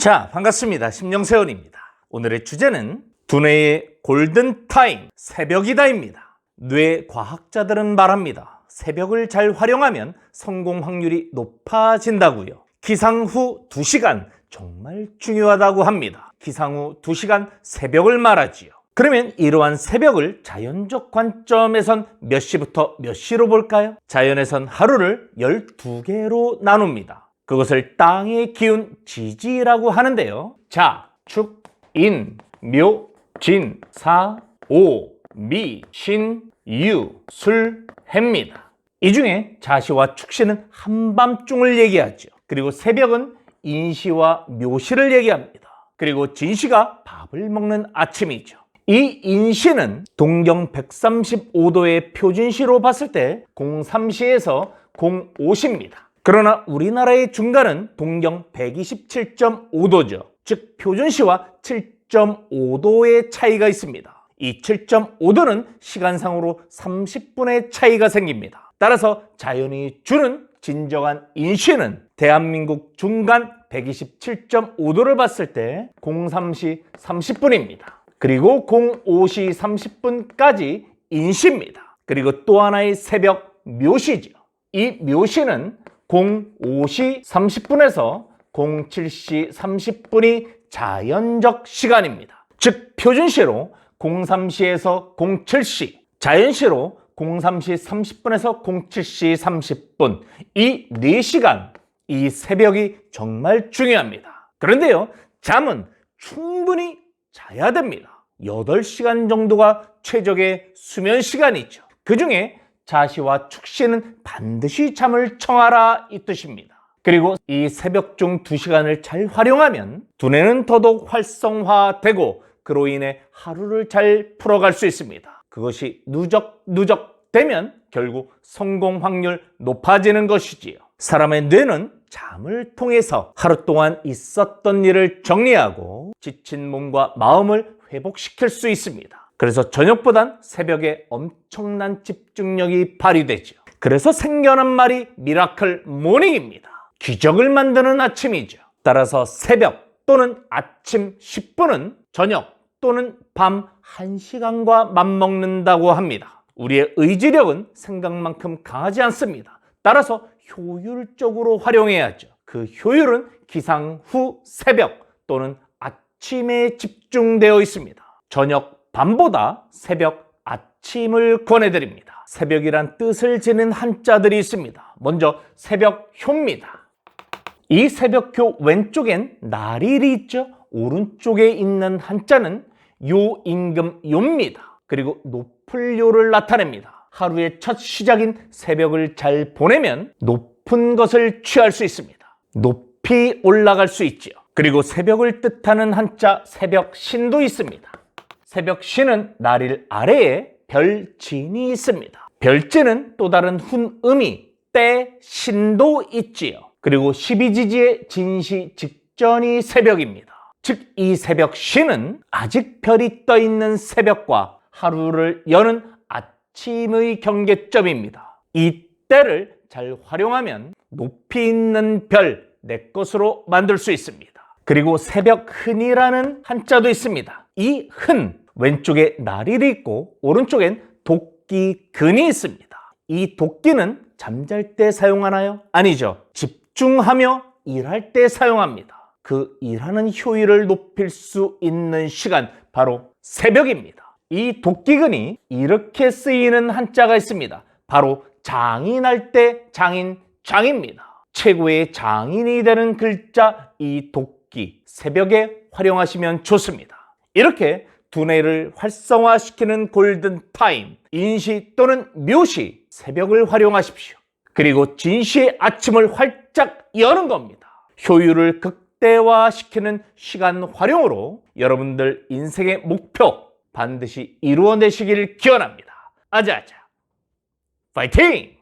자, 반갑습니다. 심령세원입니다. 오늘의 주제는 두뇌의 골든타임, 새벽이다입니다. 뇌 과학자들은 말합니다. 새벽을 잘 활용하면 성공 확률이 높아진다고요. 기상 후 2시간 정말 중요하다고 합니다. 기상 후 2시간 새벽을 말하지요. 그러면 이러한 새벽을 자연적 관점에선 몇 시부터 몇 시로 볼까요? 자연에선 하루를 12개로 나눕니다. 그것을 땅의 기운 지지라고 하는데요. 자, 축, 인, 묘, 진, 사, 오, 미, 신, 유, 술, 해입니다. 이 중에 자시와 축시는 한밤중을 얘기하죠. 그리고 새벽은 인시와 묘시를 얘기합니다. 그리고 진시가 밥을 먹는 아침이죠. 이 인시는 동경 135도의 표준시로 봤을 때 03시에서 05시입니다. 그러나 우리나라의 중간은 동경 127.5도죠. 즉 표준시와 7.5도의 차이가 있습니다. 이 7.5도는 시간상으로 30분의 차이가 생깁니다. 따라서 자연이 주는 진정한 인시는 대한민국 중간 127.5도를 봤을 때 03시 30분입니다. 그리고 05시 30분까지 인시입니다. 그리고 또 하나의 새벽 묘시죠. 이 묘시는 05시 30분에서 07시 30분이 자연적 시간입니다. 즉 표준시로 03시에서 07시, 자연시로 03시 30분에서 07시 30분 이 4시간 이 새벽이 정말 중요합니다. 그런데요. 잠은 충분히 자야 됩니다. 8시간 정도가 최적의 수면 시간이죠. 그 중에 자시와 축시는 반드시 잠을 청하라 이 뜻입니다. 그리고 이 새벽 중 2시간을 잘 활용하면 두뇌는 더더욱 활성화되고 그로 인해 하루를 잘 풀어갈 수 있습니다. 그것이 누적 누적 되면 결국 성공 확률 높아지는 것이지요. 사람의 뇌는 잠을 통해서 하루 동안 있었던 일을 정리하고 지친 몸과 마음을 회복시킬 수 있습니다. 그래서 저녁보단 새벽에 엄청난 집중력이 발휘되죠. 그래서 생겨난 말이 미라클 모닝입니다. 기적을 만드는 아침이죠. 따라서 새벽 또는 아침 10분은 저녁 또는 밤 1시간과 맞먹는다고 합니다. 우리의 의지력은 생각만큼 강하지 않습니다. 따라서 효율적으로 활용해야죠. 그 효율은 기상 후 새벽 또는 아침에 집중되어 있습니다. 저녁 밤보다 새벽 아침을 권해드립니다. 새벽이란 뜻을 지닌 한자들이 있습니다. 먼저 새벽효입니다. 이 새벽효 왼쪽엔 날일이 있죠. 오른쪽에 있는 한자는 요 임금 요입니다. 그리고 높을 요를 나타냅니다. 하루의 첫 시작인 새벽을 잘 보내면 높은 것을 취할 수 있습니다. 높이 올라갈 수 있지요. 그리고 새벽을 뜻하는 한자 새벽 신도 있습니다. 새벽 신은 날일 아래에 별진이 있습니다. 별진은 또 다른 훈음이 때 신도 있지요. 그리고 12지지의 진시 직전이 새벽입니다. 즉 이 새벽 신은 아직 별이 떠 있는 새벽과 하루를 여는 아침의 경계점입니다. 이 때를 잘 활용하면 높이 있는 별 내 것으로 만들 수 있습니다. 그리고 새벽 흔이라는 한자도 있습니다. 이 흔, 왼쪽에 날이 있고 오른쪽엔 도끼 근이 있습니다. 이 도끼는 잠잘 때 사용하나요? 아니죠. 집중하며 일할 때 사용합니다. 그 일하는 효율을 높일 수 있는 시간 바로 새벽입니다. 이 도끼근이 이렇게 쓰이는 한자가 있습니다. 바로 장인할 때 장인 장입니다. 최고의 장인이 되는 글자 이 도끼 새벽에 활용하시면 좋습니다. 이렇게 두뇌를 활성화시키는 골든타임 인시 또는 묘시 새벽을 활용하십시오. 그리고 진시의 아침을 활짝 여는 겁니다. 효율을 극대화시키는 시간 활용으로 여러분들 인생의 목표 반드시 이루어내시길 기원합니다. 아자아자. 파이팅!